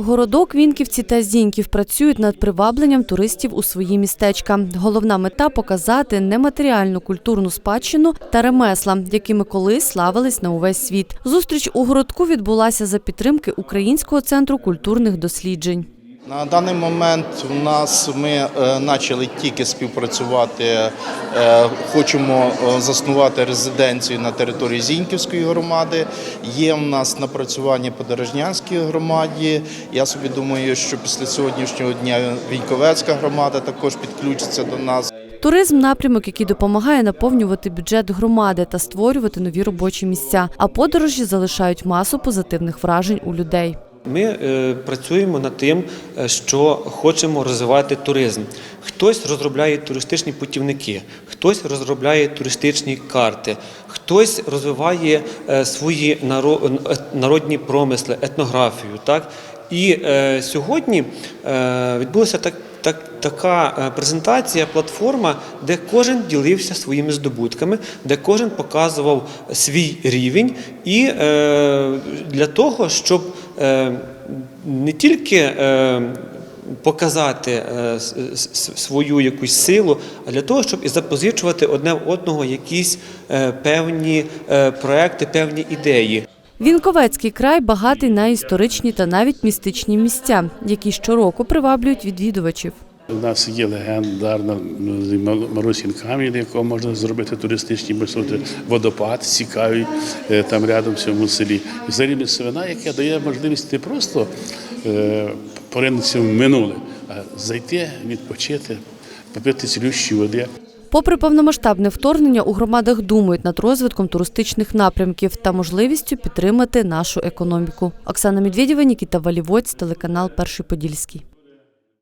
Городок, Вінківці та Зіньків працюють над привабленням туристів у свої містечка. Головна мета показати нематеріальну культурну спадщину та ремесла, якими колись славились на увесь світ. Зустріч у городку відбулася за підтримки Українського центру культурних досліджень. На даний момент у нас ми е, почали тільки співпрацювати. е, хочемо е, заснувати резиденцію на території Зіньківської громади. Є в нас напрацювання по Дорожнянській громаді. Я собі думаю, що після сьогоднішнього дня Віньковецька громада також підключиться до нас. Туризм напрямок, який допомагає наповнювати бюджет громади та створювати нові робочі місця. А подорожі залишають масу позитивних вражень у людей. Ми е, працюємо над тим, е, що хочемо розвивати туризм. Хтось розробляє туристичні путівники, хтось розробляє туристичні карти, хтось розвиває е, свої наро- народні промисли, етнографію. Так? І е, сьогодні е, відбулася так. Так, така презентація, платформа, де кожен ділився своїми здобутками, де кожен показував свій рівень, і е, для того, щоб не тільки е, показати е, свою якусь силу, а для того, щоб і запозичувати одне в одного якісь е, певні е, проекти, певні ідеї. Вінковецький край багатий на історичні та навіть містичні місця, які щороку приваблюють відвідувачів. У нас є легендарна ну, Марусін камінь, якому можна зробити туристичні маршрути, водопад цікавий е, там рядом в цьому селі. Взагалі місцевина, яка дає можливість не просто е, поринутися в минуле, а зайти, відпочити, попити цілющі води. Попри повномасштабне вторгнення, у громадах думають над розвитком туристичних напрямків та можливістю підтримати нашу економіку. Оксана Медведєва, Нікіта Валівоць, телеканал Перший Подільський.